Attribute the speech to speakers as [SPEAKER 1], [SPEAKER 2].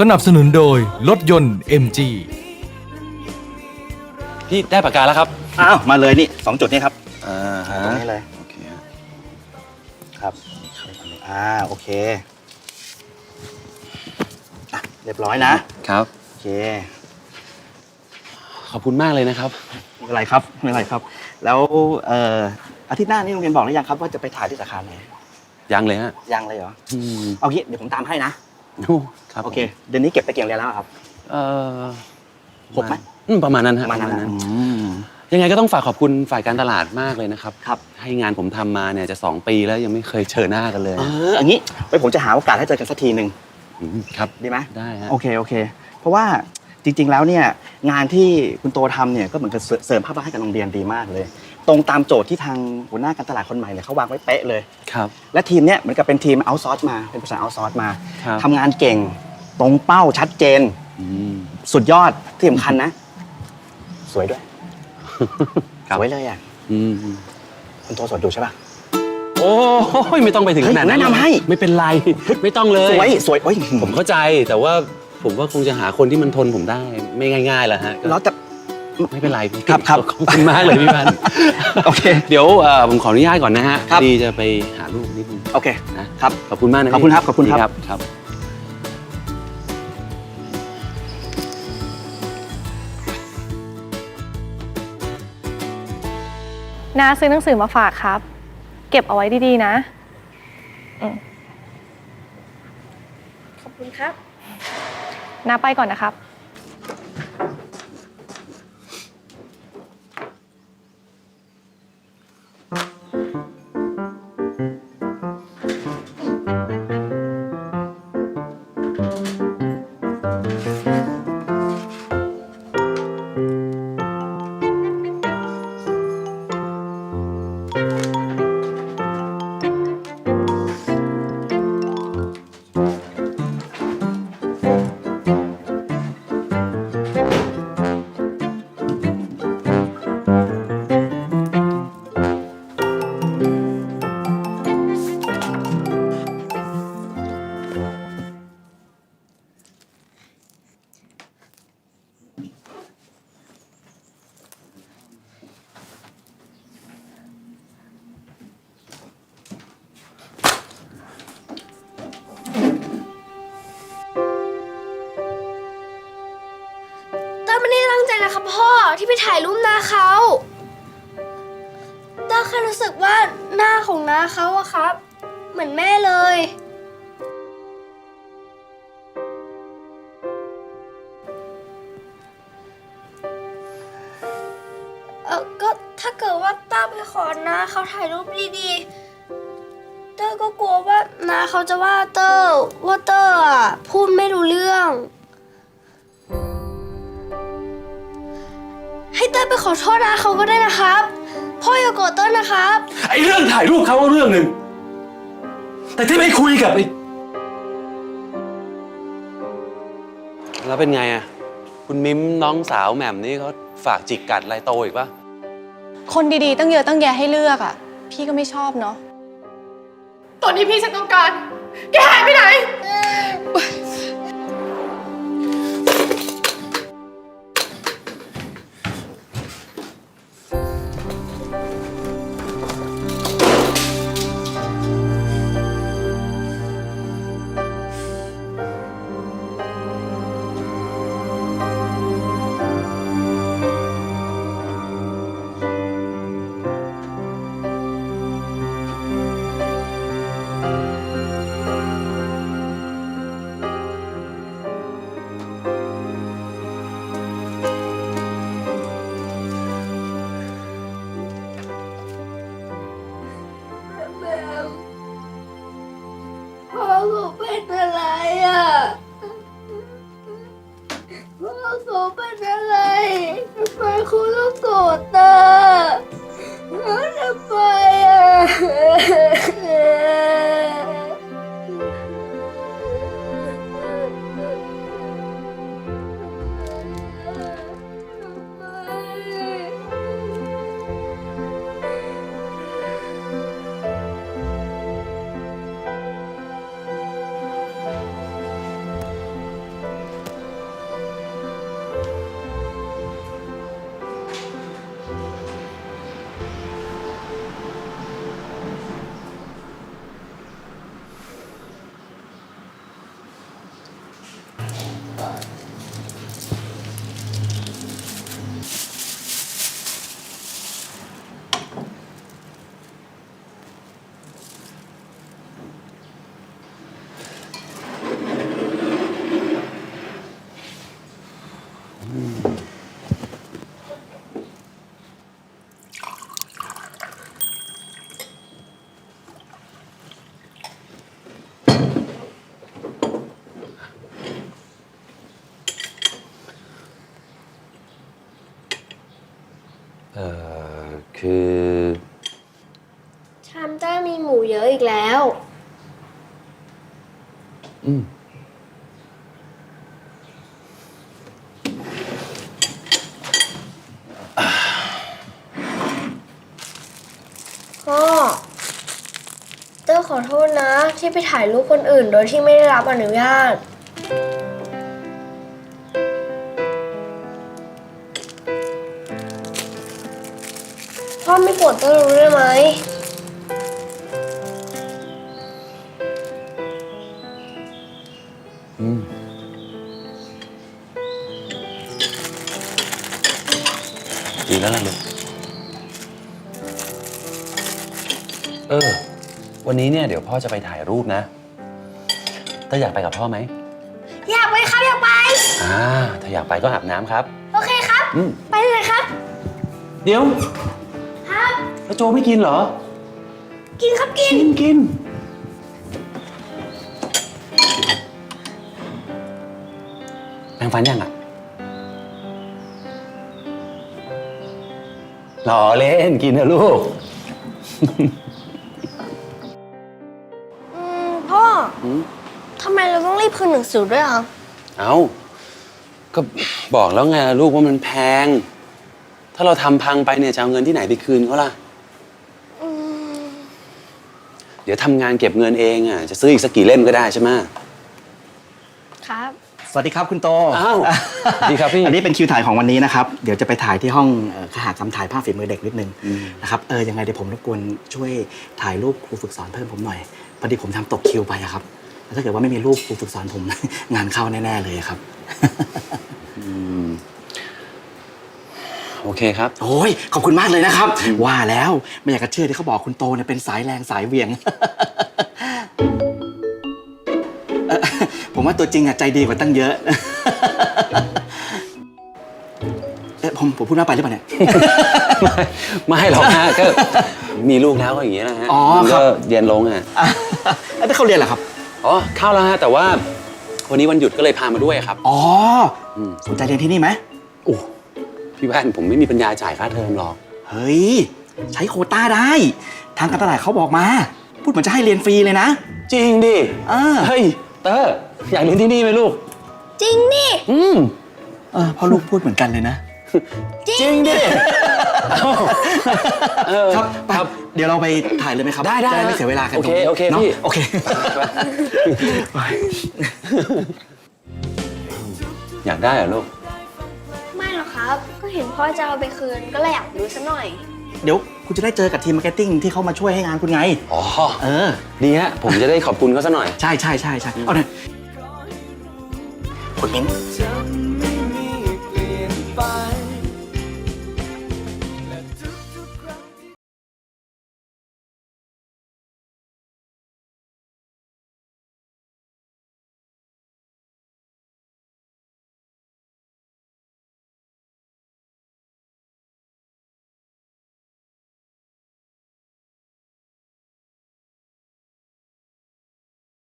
[SPEAKER 1] สนับสนุนโดยรถยนต์ MG
[SPEAKER 2] พี่ได้ปากกาแล้วครับ
[SPEAKER 3] อ้าวมาเลยนี่สองจุดนี้ครับ
[SPEAKER 2] อ่าฮะ
[SPEAKER 3] ตรงนี้เลย
[SPEAKER 2] โอเคฮะ
[SPEAKER 3] ครับอ่าโอเคอะเรียบร้อยนะ
[SPEAKER 2] ครับ
[SPEAKER 3] โอเค
[SPEAKER 2] ขอบคุณมากเลยนะครับ
[SPEAKER 3] ไม่เป็นไรครับไม่เป็นไรครับ แล้วเอ่ออาทิตย์หน้านี่โรงเรียนบอกหรือยังครับว่าจะไปถ่ายที่สาขาไหน
[SPEAKER 2] ยังเลยฮะ
[SPEAKER 3] ยังเลยเหรอ
[SPEAKER 2] อืม
[SPEAKER 3] เอางี้เดี๋ยวผมตามให้นะ
[SPEAKER 2] โอ้ครับ
[SPEAKER 3] โอเค เดือนนี้เก็บไปเกี่ยงเรียนแล้วครับ
[SPEAKER 2] เอ่อ
[SPEAKER 3] หกไหม
[SPEAKER 2] อืมประมาณนั้นฮะ
[SPEAKER 3] ประมาณนั้นนะอืม
[SPEAKER 2] ยังไงก็ต้องฝากขอบคุณฝ่ายการตลาดมากเลยนะครับ
[SPEAKER 3] ครับ
[SPEAKER 2] ให้งานผมทำมาเนี่ยจะสองปีแล้วยังไม่เคยเจอหน้ากันเลย
[SPEAKER 3] เอออย่างนี้ไปผมจะหาโอกาสให้เจอกันสักทีหนึ่ง
[SPEAKER 2] มครับ
[SPEAKER 3] ดีไหม
[SPEAKER 2] ได้ฮะ
[SPEAKER 3] โอเคโอเค เพราะว่า จริงๆแล้วเนี่ยงานที่คุณโตทำเนี่ยก็เหมือนกับเสริเสริมภาพลักษณ์ให้กับโรงเรียนดีมากเลย ตรงตามโจทย์ที่ทางหัวหน้าการตลาดคนใหม่เนี่ยเขาวางไว้เป๊ะเลย
[SPEAKER 2] ครับ
[SPEAKER 3] และทีมเนี่ยเหมือนกับเป็นทีมเอาซอร์สมาเป็นภาษาเอาซอร์สมา
[SPEAKER 2] ครับ
[SPEAKER 3] ทำงานเก่ง ตรงเป้าชัดเจน
[SPEAKER 2] อืม
[SPEAKER 3] สุดยอดที่สำคัญนะ สวยด้วย
[SPEAKER 2] ครับ
[SPEAKER 3] สวยเลยอะ
[SPEAKER 2] อืม
[SPEAKER 3] คุณโตสดอยู่ใช่ป่ะ
[SPEAKER 2] โอ้ยไม่ต้องไปถึงขนาดนั้น
[SPEAKER 3] เฮ้ยแนะนำให้
[SPEAKER 2] ไม่เป็นไร ไม่ต้องเลย
[SPEAKER 3] สวยสวยโอ้ย
[SPEAKER 2] ผมเข้าใจแต่ว่า ผมว่าคงจะหาคนที่มันทนผมได้ไม่ง่ายๆแหละฮะก็
[SPEAKER 3] แล้วแต่
[SPEAKER 2] ไม่เป็นไรพี่
[SPEAKER 3] ครับครับ
[SPEAKER 2] ขอบคุณมากเลยพี่พันธุ์
[SPEAKER 3] โอเค
[SPEAKER 2] เดี๋ยวเอ่อผมขออนุญาตก่อนนะฮะ
[SPEAKER 3] ครับ
[SPEAKER 2] ดีจะไปหาลูกนิดนึง
[SPEAKER 3] โอเค
[SPEAKER 2] นะครับ ขอบคุณมากนะ
[SPEAKER 3] ขอบคุณครับขอบคุณครับ
[SPEAKER 2] ดีครับ
[SPEAKER 4] น้าซื้อหนังสือมาฝากครับ เก็บเอาไว้ดีๆนะอืม
[SPEAKER 5] ขอบคุณครับ
[SPEAKER 4] น้าไปก่อนนะครับ
[SPEAKER 5] ที่ไปถ่ายรูปหน้าเขาเต้าแค่รู้สึกว่าหน้าของน้าเขาอะครับ เหมือนแม่เลย เออก็ถ้าเกิดว่าเต้าไปขอน้าเขาถ่ายรูปดีๆ เต้าก็กลัวว่าน้าเขาจะว่าเต้าว่าเต้าอะพูดไม่รู้เรื่อง ให้เต้ยไปขอโทษนาเขาก็ได้นะครับ พ่ออย่าโกรธเต้ยนะครับ
[SPEAKER 2] ไอ้เรื่องถ่ายรูปเขาก็เรื่องหนึ่ง แต่ที่ไม่คุยกับไอ้แล้วเป็นไงอะคุณมิมน้องสาวแหม่มนี่เขาฝากจิกกัดอะไรโตอีกปะ
[SPEAKER 4] คนดีๆ ตั้งเยอะตั้งแยะให้เลือกอะ พี่ก็ไม่ชอบเนาะ
[SPEAKER 6] ตอนนี้พี่ฉันต้องการ แกหายไปไหน
[SPEAKER 5] หนูเป็นอะไรอะพ่อหนูเป็นอะไรทำไมคุณต้องโกรธตาทำไมอะ
[SPEAKER 2] คือ
[SPEAKER 5] ชามเตอร์มีหมูเยอะอีกแล้ว
[SPEAKER 2] อืม
[SPEAKER 5] พ่อเตอร์ขอโทษนะ ที่ไปถ่ายรูปคนอื่นโดยที่ไม่ได้รับอนุญาต พ่อไม่โกรธเตอร์รู้ได้ไหม
[SPEAKER 2] อืมดีแล้วล่ะลูกเออ วันนี้เนี่ยเดี๋ยวพ่อจะไปถ่ายรูปนะเต้าอยากไปกับพ่อไหม
[SPEAKER 5] อยากไปครับอยากไป
[SPEAKER 2] อ่าถ้าอยากไปก็อาบน้ำครับ
[SPEAKER 5] โอเคครับ
[SPEAKER 2] อืม
[SPEAKER 5] ไปเลยครับ
[SPEAKER 2] เดี๋ยว
[SPEAKER 5] ครับ
[SPEAKER 2] แล้วโจไม่กินเหรอ
[SPEAKER 5] กินครับกิน
[SPEAKER 2] กินกิน แปรงฟันยังอะหล่อเล่นกินนะลูก
[SPEAKER 5] อืมพ่อ
[SPEAKER 2] อืม
[SPEAKER 5] ทำไมเราต้องรีบคืนหนังสือด้วยอะ
[SPEAKER 2] เอา ก็บอกแล้วไงลูกว่ามันแพง ถ้าเราทำพังไปเนี่ยจะเอาเงินที่ไหนไปคืนเขาล่ะ
[SPEAKER 5] อืม
[SPEAKER 2] เดี๋ยวทำงานเก็บเงินเองอะ จะซื้ออีกสักกี่เล่มก็ได้ใช่ไหม
[SPEAKER 5] ครับ
[SPEAKER 3] สวัสดีครับคุณโต
[SPEAKER 2] อ้าวสวัสดีครับพี่
[SPEAKER 3] อันนี้เป็นคิวถ่ายของวันนี้นะครับ เดี๋ยวจะไปถ่ายที่ห้องเอ่อขหากรรมถ่ายภาพฝีมือเด็กนิดนึง
[SPEAKER 2] อืม
[SPEAKER 3] นะครับ เออ ยังไงเดี๋ยวผมรบกวนช่วยถ่ายรูปครูฝึกสอนเพิ่มผมหน่อย พอดีผมทำตกคิวไปอะครับแล้วถ้าเกิดว่าไม่มีรูปครูฝึกสอนผม งานเข้าแน่ๆเลยครับ
[SPEAKER 2] อืม โอเคครับ
[SPEAKER 3] โอ้ยขอบคุณมากเลยนะครับ ว่าแล้วไม่อยากจะเชื่อที่เขาบอกคุณโตเนี่ยเป็นสายแรงสายเหวียง เอ่อผมว่าตัวจริงอะใจดีกว่าตั้งเยอะ เอ๊ะผมผมพูดมากไปหรือเปล่าเนี่ย
[SPEAKER 2] ไม่หรอกฮะก็มีลูกแล้วก็อย่างเงี้ยนะฮะ
[SPEAKER 3] อ๋อ
[SPEAKER 2] มัน
[SPEAKER 3] ครั
[SPEAKER 2] ก็
[SPEAKER 3] บ
[SPEAKER 2] เรียนลงอะ
[SPEAKER 3] อะแล้วเขาเรียนเหรอครับ
[SPEAKER 2] อ๋อเข้าแล้วฮะแต่ว่าวันนี้วันหยุดก็เลยพามาด้วยครับ
[SPEAKER 3] อ๋อ
[SPEAKER 2] อืม
[SPEAKER 3] สนใจเรียนที่นี่ไหม
[SPEAKER 2] โอ้ พี่แว่นผมไม่มีปัญญาจ่ายค่าเทอมหรอก
[SPEAKER 3] เฮ้ย ใช้โควต้าได้ ทางการตลาดเขาบอกมา พูดเหมือนจะให้เรียนฟรีเลยนะ
[SPEAKER 2] จริงดิ
[SPEAKER 3] อ่า
[SPEAKER 2] เฮ้ย เตอร์อยากเรียนที่นี่ไหมลูก
[SPEAKER 5] จริงนี่
[SPEAKER 2] อืม
[SPEAKER 3] เออพ่อลูกพูดเหมือนกันเลยนะ
[SPEAKER 2] จริงดิ เอ้าเออ
[SPEAKER 3] ครับไปเดี๋ยวเราไปถ่ายเลยไหมครับ
[SPEAKER 2] ได้ได้
[SPEAKER 3] จะไม่เสียเวลากัน
[SPEAKER 2] โอเค
[SPEAKER 3] ตรงนี้
[SPEAKER 2] โอเค
[SPEAKER 3] นาะ
[SPEAKER 2] พี่
[SPEAKER 3] โอเคไป
[SPEAKER 2] อยากได้เหรอลูก
[SPEAKER 5] ไม่หรอ กครับก็เห็นพ่อจะเอาไปคืนก็เลยอยากดูซะหน่อย
[SPEAKER 3] เดี๋ยวคุณจะได้เจอกับทีมมาร์เก็ตติ้งที่เขามาช่วยให้งานคุณไง
[SPEAKER 2] อ๋อ
[SPEAKER 3] เออ
[SPEAKER 2] ดีฮะ ผมจะได้ขอบคุณเขาซะหน่อย
[SPEAKER 3] ใช่ใช่ใช่ใช่เอาหน่อยคุณมิ้น
[SPEAKER 7] จำ